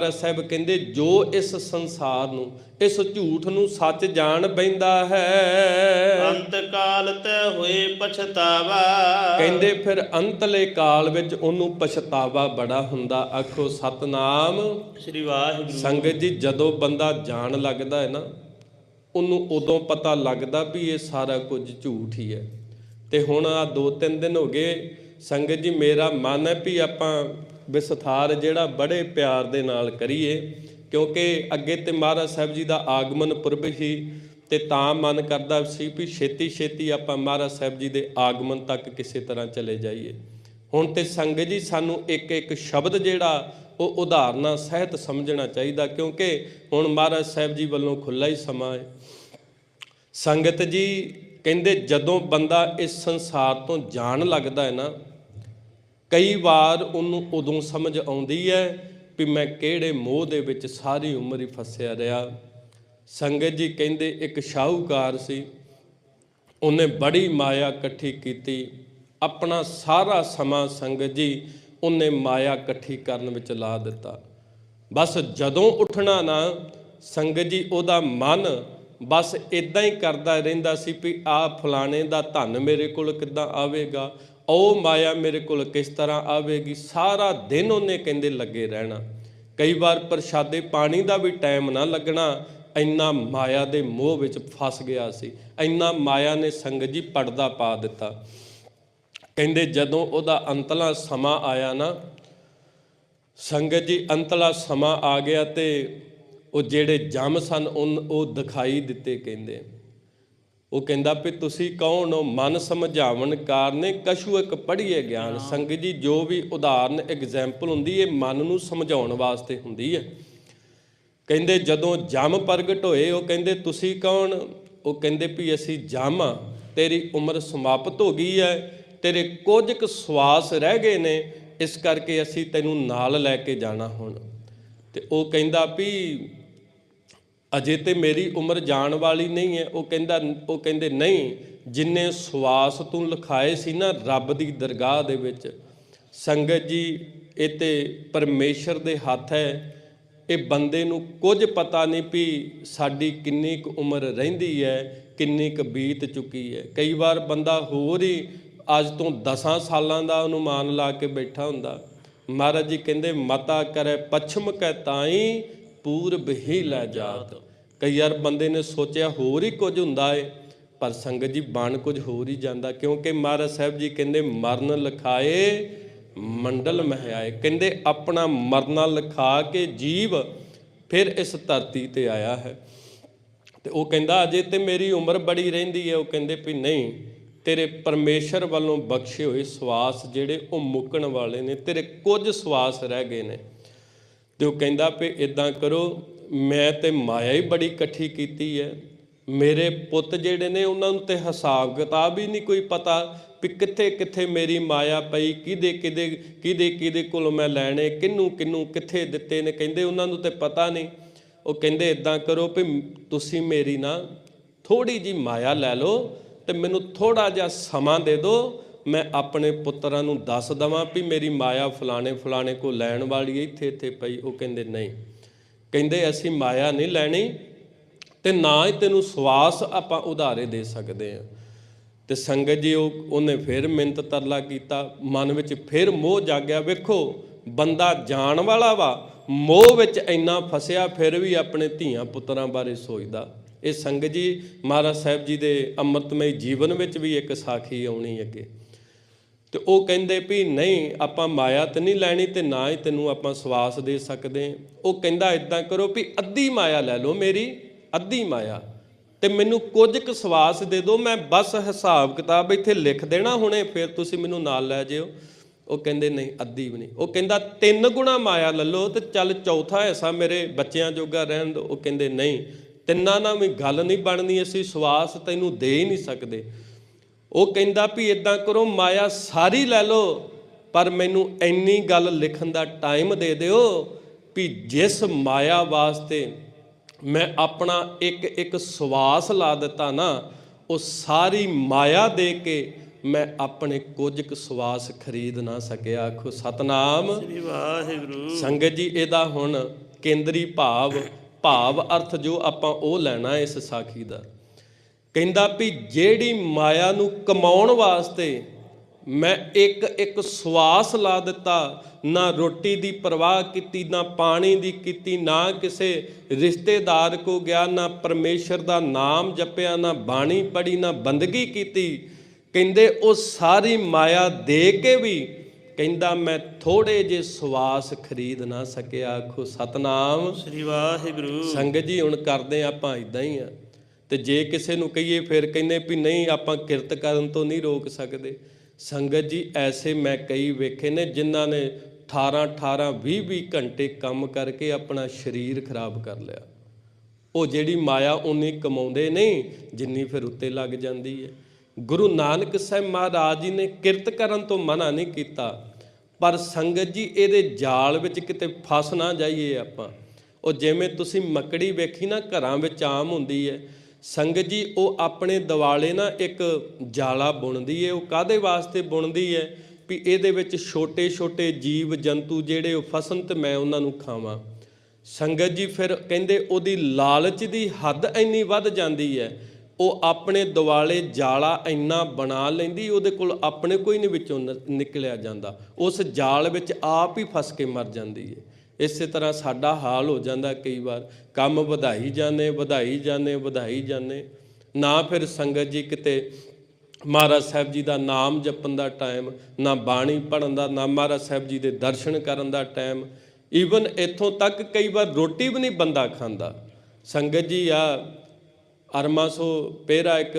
ਮਹਾਰਾਜ ਸਾਹਿਬ ਕਹਿੰਦੇ ਜੋ ਇਸ ਸੰਸਾਰ ਨੂੰ ਇਸ ਝੂਠ ਨੂੰ ਸੱਚ ਜਾਣ ਬੈਂਦਾ ਹੈ। ਅੰਤ ਕਾਲ ਤੈ ਹੋਏ ਪਛਤਾਵਾ। ਕਹਿੰਦੇ ਫਿਰ ਅੰਤਲੇ ਕਾਲ ਵਿੱਚ ਉਹਨੂੰ ਪਛਤਾਵਾ ਬੜਾ ਹੁੰਦਾ। ਆਖੋ ਸਤਨਾਮ ਸ੍ਰੀ ਵਾਹਿਗੁਰੂ। ਸੰਗਤ ਜੀ ਜਦੋਂ ਬੰਦਾ ਜਾਣ ਲੱਗਦਾ ਹੈ ਨਾ ਉਹਨੂੰ ਉਦੋਂ ਪਤਾ ਲੱਗਦਾ ਵੀ ਇਹ ਸਾਰਾ ਕੁਝ ਝੂਠ ਹੀ ਹੈ। ਤੇ ਹੁਣ ਆ ਦੋ ਤਿੰਨ ਦਿਨ ਹੋ ਗਏ ਸੰਗਤ ਜੀ ਮੇਰਾ ਮਨ ਹੈ ਵੀ ਆਪਾਂ ਵਿਸਥਾਰ ਜਿਹੜਾ ਬੜੇ ਪਿਆਰ ਦੇ ਨਾਲ ਕਰੀਏ, ਕਿਉਂਕਿ ਅੱਗੇ ਤੇ ਮਹਾਰਾਜ ਸਾਹਿਬ ਜੀ ਦਾ ਆਗਮਨ ਪੁਰਬ ਸੀ ਤੇ ਤਾਂ ਮਨ ਕਰਦਾ ਸੀ ਵੀ ਛੇਤੀ ਛੇਤੀ ਆਪਾਂ ਮਹਾਰਾਜ ਸਾਹਿਬ ਜੀ ਦੇ ਆਗਮਨ ਤੱਕ ਕਿਸੇ ਤਰ੍ਹਾਂ ਚਲੇ ਜਾਈਏ। ਹੁਣ ਤੇ ਸੰਗਤ ਜੀ ਸਾਨੂੰ ਇੱਕ ਇੱਕ ਸ਼ਬਦ ਜਿਹੜਾ ਉਹ ਉਦਾਹਰਨਾਂ ਸਹਿਤ ਸਮਝਣਾ ਚਾਹੀਦਾ, ਕਿਉਂਕਿ ਹੁਣ ਮਹਾਰਾਜ ਸਾਹਿਬ ਜੀ ਵੱਲੋਂ ਖੁੱਲਾ ਹੀ ਸਮਾਂ ਹੈ। ਸੰਗਤ ਜੀ ਕਹਿੰਦੇ ਜਦੋਂ ਬੰਦਾ ਇਸ ਸੰਸਾਰ ਤੋਂ ਜਾਣ ਲੱਗਦਾ ਹੈ ਨਾ ਕਈ ਵਾਰ ਉਹਨੂੰ ਉਦੋਂ ਸਮਝ ਆਉਂਦੀ ਹੈ ਵੀ ਮੈਂ ਕਿਹੜੇ ਮੋਹ ਦੇ ਵਿੱਚ ਸਾਰੀ ਉਮਰ ਹੀ ਫਸਿਆ ਰਿਹਾ। ਸੰਗਤ ਜੀ ਕਹਿੰਦੇ ਇੱਕ ਸ਼ਾਹੂਕਾਰ ਸੀ, ਉਹਨੇ ਬੜੀ ਮਾਇਆ ਇਕੱਠੀ ਕੀਤੀ। ਆਪਣਾ ਸਾਰਾ ਸਮਾਂ ਸੰਗਤ ਜੀ ਉਹਨੇ ਮਾਇਆ ਇਕੱਠੀ ਕਰਨ ਵਿੱਚ ਲਾ ਦਿੱਤਾ। ਬਸ ਜਦੋਂ ਉੱਠਣਾ ਨਾ, ਸੰਗਤ ਜੀ ਉਹਦਾ ਮਨ ਬਸ ਇਦਾਂ ਹੀ ਕਰਦਾ ਰਹਿੰਦਾ ਸੀ ਵੀ ਆ ਫਲਾਣੇ ਦਾ ਧਨ ਮੇਰੇ ਕੋਲ ਕਿੱਦਾਂ ਆਵੇਗਾ ਉਹ ਮਾਇਆ ਮੇਰੇ ਕੋਲ ਕਿਸ ਤਰ੍ਹਾਂ ਆਵੇਗੀ? ਸਾਰਾ ਦਿਨ ਉਹਨੇ ਕਹਿੰਦੇ ਲੱਗੇ ਰਹਿਣਾ। ਕਈ ਵਾਰ ਪ੍ਰਸ਼ਾਦੇ ਪਾਣੀ ਦਾ ਵੀ ਟਾਈਮ ਨਾ ਲੱਗਣਾ। ਇੰਨਾ ਮਾਇਆ ਦੇ ਮੋਹ ਵਿੱਚ ਫਸ ਗਿਆ ਸੀ। ਇੰਨਾ ਮਾਇਆ ਨੇ ਸੰਗਤ ਜੀ ਪੜਦਾ ਪਾ ਦਿੱਤਾ। ਕਹਿੰਦੇ ਜਦੋਂ ਉਹਦਾ ਅੰਤਲਾ ਸਮਾਂ ਆਇਆ ਨਾ, ਸੰਗਤ ਜੀ ਅੰਤਲਾ ਸਮਾਂ ਆ ਗਿਆ ਤੇ ਉਹ ਜਿਹੜੇ ਜਮ ਸਨ ਉਨ- ਉਹ ਦਿਖਾਈ ਦਿੱਤੇ ਕਹਿੰਦੇ। ਉਹ ਕਹਿੰਦਾ ਵੀ ਤੁਸੀਂ ਕੌਣ ਹੋ? ਮਨ ਸਮਝਾਵਣ ਕਾਰਨੇ ਕਛੂ ਇੱਕ ਪੜ੍ਹੀਏ ਗਿਆਨ। ਸੰਗਤ ਜੀ ਜੋ ਵੀ ਉਦਾਹਰਨ ਐਗਜ਼ਾਮਪਲ ਹੁੰਦੀ ਇਹ ਮਨ ਨੂੰ ਸਮਝਾਉਣ ਵਾਸਤੇ ਹੁੰਦੀ ਹੈ ਕਹਿੰਦੇ ਜਦੋਂ ਜਮ ਪ੍ਰਗਟ ਹੋਏ ਉਹ ਕਹਿੰਦੇ ਤੁਸੀਂ ਕੌਣ? ਉਹ ਕਹਿੰਦੇ ਵੀ ਅਸੀਂ ਜਮ। ਆ ਤੇਰੀ ਉਮਰ ਸਮਾਪਤ ਹੋ ਗਈ ਹੈ ਤੇਰੇ ਕੁਝ ਕੁ ਸਵਾਸ ਰਹਿ ਗਏ ਨੇ ਇਸ ਕਰਕੇ ਅਸੀਂ ਤੈਨੂੰ ਨਾਲ ਲੈ ਕੇ ਜਾਣਾ ਹੁਣ। ਤੇ ਉਹ ਕਹਿੰਦਾ ਵੀ ਅਜੇ ਤੇ ਮੇਰੀ ਉਮਰ ਜਾਣ ਵਾਲੀ ਨਹੀਂ ਹੈ। ਉਹ ਕਹਿੰਦਾ, ਉਹ ਕਹਿੰਦੇ, ਨਹੀਂ, ਜਿੰਨੇ ਸਵਾਸ ਤੂੰ ਲਿਖਾਏ ਸੀ ਨਾ ਰੱਬ ਦੀ ਦਰਗਾਹ ਦੇ ਵਿੱਚ, ਸੰਗਤ ਜੀ, ਇਹ ਤੇ ਪਰਮੇਸ਼ਰ ਦੇ ਹੱਥ ਹੈ। ਇਹ ਬੰਦੇ ਨੂੰ ਕੁਝ ਪਤਾ ਨਹੀਂ ਵੀ ਸਾਡੀ ਕਿੰਨੀ ਕੁ ਉਮਰ ਰਹਿੰਦੀ ਹੈ, ਕਿੰਨੀ ਕੁ ਬੀਤ ਚੁੱਕੀ ਹੈ। ਕਈ ਵਾਰ ਬੰਦਾ ਹੋਰ ਹੀ ਅੱਜ ਤੋਂ 10 ਸਾਲਾਂ ਦਾ ਅਨੁਮਾਨ ਲਾ ਕੇ ਬੈਠਾ ਹੁੰਦਾ। ਮਹਾਰਾਜ ਜੀ ਕਹਿੰਦੇ, ਮਤਾ ਕਰੇ ਪਛਮ ਕੈ ਤਾਈ ਪੂਰਬ ਹੀ ਲੈ ਜਾਤ। ਕਈ ਵਾਰ ਬੰਦੇ ਨੇ ਸੋਚਿਆ ਹੋਰ ਹੀ ਕੁਝ ਹੁੰਦਾ ਏ, ਪਰ ਸੰਗਤ ਜੀ ਬਣ ਕੁਝ ਹੋਰ ਹੀ ਜਾਂਦਾ। ਕਿਉਂਕਿ ਮਹਾਰਾਜ ਸਾਹਿਬ ਜੀ ਕਹਿੰਦੇ, ਮਰਨ ਲਿਖਾਏ, ਮੰਡਲ ਮਹਿਆਏ। ਕਹਿੰਦੇ, ਆਪਣਾ ਮਰਨਾ ਲਿਖਾ ਕੇ ਜੀਵ ਫਿਰ ਇਸ ਧਰਤੀ ਤੇ ਆਇਆ ਹੈ। ਤੇ ਉਹ ਕਹਿੰਦਾ, ਅਜੇ ਤੇ ਮੇਰੀ ਉਮਰ ਬੜੀ ਰਹਿੰਦੀ ਹੈ ਉਹ ਕਹਿੰਦੇ ਵੀ, ਨਹੀਂ, ਤੇਰੇ ਪਰਮੇਸ਼ਰ ਵੱਲੋਂ ਬਖਸ਼ੇ ਹੋਏ ਸਵਾਸ ਜਿਹੜੇ ਉਹ ਮੁੱਕਣ ਵਾਲੇ ਨੇ, ਤੇਰੇ ਕੁਝ ਸਵਾਸ ਰਹਿ ਗਏ ਨੇ। ਤੇ ਉਹ ਕਹਿੰਦਾ ਵੀ ਇਦਾਂ ਕਰੋ, ਮੈਂ ਤੇ ਮਾਇਆ ਹੀ ਬੜੀ ਇਕੱਠੀ ਕੀਤੀ ਹੈ। ਮੇਰੇ ਪੁੱਤ ਜਿਹੜੇ ਨੇ ਉਹਨਾਂ ਨੂੰ ਤੇ ਹਿਸਾਬ ਕਿਤਾਬ ਹੀ ਨਹੀਂ ਕੋਈ ਪਤਾ ਵੀ ਕਿੱਥੇ ਕਿੱਥੇ ਮੇਰੀ ਮਾਇਆ ਪਈ, ਕਿਹਦੇ ਕਿਹਦੇ ਕਿਹਦੇ ਕਿਹਦੇ ਕੋਲੋਂ ਮੈਂ ਲੈਣੇ ਕਿੰਨੂੰ ਕਿੰਨੂੰ ਕਿੱਥੇ ਦਿੱਤੇ ਨੇ, ਕਹਿੰਦੇ ਉਹਨਾਂ ਨੂੰ ਤੇ ਪਤਾ ਨਹੀਂ। ਉਹ ਕਹਿੰਦੇ ਇਦਾਂ ਕਰੋ ਵੀ ਤੁਸੀਂ ਮੇਰੀ ਨਾ ਥੋੜੀ ਜੀ ਮਾਇਆ ਲੈ ਲਓ ਤੇ ਮੈਨੂੰ ਥੋੜਾ ਜਿਹਾ ਸਮਾਂ ਦੇ ਦਿਓ ਮੈਂ ਆਪਣੇ ਪੁੱਤਰਾਂ ਨੂੰ ਦੱਸ ਦਵਾਂ ਵੀ ਮੇਰੀ ਮਾਇਆ ਫਲਾਣੇ ਫਲਾਣੇ ਕੋ ਲੈਣ ਵਾਲੀ ਹੈ, ਇੱਥੇ ਇੱਥੇ ਪਈ। ਉਹ ਕਹਿੰਦੇ, ਨਹੀਂ। ਕਹਿੰਦੇ, ਅਸੀਂ ਮਾਇਆ ਨਹੀਂ ਲੈਣੀ ਤੇ ਨਾ ਹੀ ਤੈਨੂੰ ਸਵਾਸ ਆਪਾਂ ਉਧਾਰੇ ਦੇ ਸਕਦੇ ਆ ਤੇ ਸੰਗਤ ਜੀ, ਉਹ, ਉਹਨੇ ਫਿਰ ਮਿੰਤ ਤਰਲਾ ਕੀਤਾ। ਮਨ ਵਿੱਚ ਫਿਰ ਮੋਹ ਜਾਗਿਆ। ਵੇਖੋ, ਬੰਦਾ ਜਾਣ ਵਾਲਾ ਵਾ, ਮੋਹ ਵਿੱਚ ਇੰਨਾ ਫਸਿਆ, ਫਿਰ ਵੀ ਆਪਣੇ ਧੀਆਂ ਪੁੱਤਰਾਂ ਬਾਰੇ ਸੋਚਦਾ। ਇਹ ਸੰਗਤ ਜੀ, ਮਹਾਰਾਜ ਸਾਹਿਬ ਜੀ ਦੇ ਅੰਮ੍ਰਿਤਮਈ ਜੀਵਨ ਵਿੱਚ ਵੀ ਇੱਕ ਸਾਖੀ ਆਉਣੀ ਅੱਗੇ। ਤੇ ਉਹ ਕਹਿੰਦੇ ਵੀ ਨਹੀਂ, ਆਪਾਂ ਮਾਇਆ ਤੇ ਨਹੀਂ ਲੈਣੀ ਤੇ ਨਾ ਹੀ ਤੈਨੂੰ ਆਪਾਂ ਸਵਾਸ ਦੇ ਸਕਦੇ। ਉਹ ਕਹਿੰਦਾ ਇਦਾਂ ਕਰੋ ਵੀ ਅੱਧੀ ਮਾਇਆ ਲੈ ਲਓ ਮੇਰੀ, ਅੱਧੀ ਮਾਇਆ। ਤੇ ਮੈਨੂੰ ਕੁਝ ਕੁ ਸਵਾਸ ਦੇ ਦਿਓ, ਮੈਂ ਬਸ ਹਿਸਾਬ ਕਿਤਾਬ ਇੱਥੇ ਲਿਖ ਦੇਣਾ ਹੁਣੇ, ਫਿਰ ਤੁਸੀਂ ਮੈਨੂੰ ਨਾਲ ਲੈ ਜਿਓ। ਉਹ ਕਹਿੰਦੇ ਨਹੀਂ, ਅੱਧੀ ਵੀ ਨਹੀਂ। ਉਹ ਕਹਿੰਦਾ ਤਿੰਨ ਗੁਣਾ ਮਾਇਆ ਲੈ ਲਓ ਤੇ ਚੱਲ ਚੌਥਾ ਹਿੱਸਾ ਮੇਰੇ ਬੱਚਿਆਂ ਜੋਗਾ ਰਹਿਣ ਦਿਓ। ਉਹ ਕਹਿੰਦੇ ਨਹੀਂ, ਤਿੰਨਾਂ ਨਾਲ ਵੀ ਗੱਲ ਨਹੀਂ ਬਣਨੀ, ਅਸੀਂ ਸਵਾਸ ਤੈਨੂੰ ਦੇ ਹੀ ਨਹੀਂ ਸਕਦੇ। ਉਹ ਕਹਿੰਦਾ ਵੀ ਇਦਾਂ ਕਰੋ ਮਾਇਆ ਸਾਰੀ ਲੈ ਲਓ ਪਰ ਮੈਨੂੰ ਇੰਨੀ ਗੱਲ ਲਿਖਣ ਦਾ ਟਾਈਮ ਦੇ ਦਿਓ ਵੀ ਜਿਸ ਮਾਇਆ ਵਾਸਤੇ ਮੈਂ ਆਪਣਾ ਇੱਕ ਇੱਕ ਸਵਾਸ ਲਾ ਦਿੱਤਾ ਨਾ ਉਹ ਸਾਰੀ ਮਾਇਆ ਦੇ ਕੇ ਮੈਂ ਆਪਣੇ ਕੁਝ ਕੁ ਸਵਾਸ ਖਰੀਦ ਨਾ ਸਕਿਆ। ਆਖੋ ਸਤਨਾਮ। ਸ੍ਰੀ ਵਾਹਿਗੁਰੂ। ਸੰਗਤ ਜੀ ਇਹਦਾ ਹੁਣ ਕੇਂਦਰੀ ਭਾਵ ਭਾਵ ਅਰਥ ਜੋ ਆਪਾਂ ਉਹ ਲੈਣਾ ਇਸ ਸਾਖੀ ਦਾ। ਕਹਿੰਦਾ ਵੀ ਜਿਹੜੀ ਮਾਇਆ ਨੂੰ ਕਮਾਉਣ ਵਾਸਤੇ ਮੈਂ ਇੱਕ ਇੱਕ ਸਵਾਸ ਲਾ ਦਿੱਤਾ ਨਾ ਰੋਟੀ ਦੀ ਪਰਵਾਹ ਕੀਤੀ ਨਾ ਪਾਣੀ ਦੀ ਕੀਤੀ ਨਾ ਕਿਸੇ ਰਿਸ਼ਤੇਦਾਰ ਕੋ ਗਿਆ ਨਾ ਪਰਮੇਸ਼ਰ ਦਾ ਨਾਮ ਜਪਿਆ ਨਾ ਬਾਣੀ ਪੜੀ ਨਾ ਬੰਦਗੀ ਕੀਤੀ। ਕਹਿੰਦੇ ਉਹ ਸਾਰੀ ਮਾਇਆ ਦੇ ਕੇ ਵੀ ਕਹਿੰਦਾ ਮੈਂ ਥੋੜੇ ਜੇ ਸਵਾਸ ਖਰੀਦ ਨਾ ਸਕਿਆ। ਆਖੋ ਸਤਨਾਮ। ਸ੍ਰੀ ਵਾਹਿਗੁਰੂ। ਸੰਗਤ ਜੀ ਹੁਣ ਕਰਦੇ ਆਪਾਂ ਇਦਾਂ ਹੀ ਆ। ਤੇ ਜੇ ਕਿਸੇ ਨੂੰ ਕਹੀਏ ਫਿਰ ਕਹਿੰਦੇ ਵੀ ਨਹੀਂ, ਆਪਾਂ ਕਿਰਤ ਕਰਨ ਤੋਂ ਨਹੀਂ ਰੋਕ ਸਕਦੇ। ਸੰਗਤ ਜੀ, ਐਸੇ ਮੈਂ ਕਈ ਵੇਖੇ ਨੇ ਜਿਨ੍ਹਾਂ ਨੇ 18 18 20 20 ਘੰਟੇ ਕੰਮ ਕਰਕੇ ਆਪਣਾ ਸਰੀਰ ਖਰਾਬ ਕਰ ਲਿਆ। ਉਹ ਜਿਹੜੀ ਮਾਇਆ ਉਨੀ ਕਮਾਉਂਦੇ ਨਹੀਂ, ਜਿੰਨੀ ਫਿਰ ਉੱਤੇ ਲੱਗ ਜਾਂਦੀ ਹੈ। ਗੁਰੂ ਨਾਨਕ ਸਾਹਿਬ ਮਹਾਰਾਜ ਜੀ ਨੇ ਕਿਰਤ ਕਰਨ ਤੋਂ ਮਨਾ ਨਹੀਂ ਕੀਤਾ, ਪਰ ਸੰਗਤ ਜੀ, ਇਹਦੇ ਜਾਲ ਵਿੱਚ ਕਿਤੇ ਫਸ ਨਾ ਜਾਈਏ ਆਪਾਂ। ਉਹ ਜਿਵੇਂ ਤੁਸੀਂ ਮੱਕੜੀ ਵੇਖੀ ਨਾ, ਘਰਾਂ ਵਿੱਚ ਆਮ ਹੁੰਦੀ ਹੈ ਸੰਗਤ ਜੀ, ਉਹ ਆਪਣੇ ਦਿਵਾਲੇ ਨਾ ਇੱਕ ਜਾਲਾ ਬੁਣਦੀ ਹੈ ਉਹ ਕਾਦੇ ਵਾਸਤੇ ਬੁਣਦੀ ਹੈ ਵੀ ਇਹਦੇ ਵਿੱਚ ਛੋਟੇ ਛੋਟੇ ਜੀਵ ਜੰਤੂ ਜਿਹੜੇ ਉਹ ਫਸਣ ਤੇ ਮੈਂ ਉਹਨਾਂ ਨੂੰ ਖਾਵਾਂ। ਸੰਗਤ ਜੀ, ਫਿਰ ਕਹਿੰਦੇ ਉਹਦੀ ਲਾਲਚ ਦੀ ਹੱਦ ਇੰਨੀ ਵੱਧ ਜਾਂਦੀ ਹੈ ਉਹ ਆਪਣੇ ਦਿਵਾਲੇ ਜਾਲਾ ਇੰਨਾ ਬਣਾ ਲੈਂਦੀ, ਉਹਦੇ ਕੋਲ ਆਪਣੇ ਕੋਈ ਨਹੀਂ ਵਿੱਚੋਂ ਨ- ਨਿਕਲਿਆ ਜਾਂਦਾ। ਉਸ ਜਾਲ ਵਿੱਚ ਆਪ ਹੀ ਫਸ ਕੇ ਮਰ ਜਾਂਦੀ ਹੈ ਇਸੇ ਤਰ੍ਹਾਂ ਸਾਡਾ ਹਾਲ ਹੋ ਜਾਂਦਾ ਕਈ ਵਾਰ। ਕੰਮ ਵਧਾਈ ਜਾਂਦੇ ਵਧਾਈ ਜਾਂਦੇ ਵਧਾਈ ਜਾਂਦੇ। ਨਾ ਫਿਰ ਸੰਗਤ ਜੀ ਕਿਤੇ ਮਹਾਰਾਜ ਸਾਹਿਬ ਜੀ ਦਾ ਨਾਮ ਜਪਣ ਦਾ ਟਾਈਮ, ਨਾ ਬਾਣੀ ਪੜਨ ਦਾ, ਨਾ ਮਹਾਰਾਜ ਸਾਹਿਬ ਜੀ ਦੇ ਦਰਸ਼ਨ ਕਰਨ ਦਾ ਟਾਈਮ। ਈਵਨ ਇੱਥੋਂ ਤੱਕ ਕਈ ਵਾਰ ਰੋਟੀ ਵੀ ਨਹੀਂ ਬੰਦਾ ਖਾਂਦਾ। ਸੰਗਤ ਜੀ ਆ ਅਰਮਾਸੋ, ਪੇਰਾ ਇੱਕ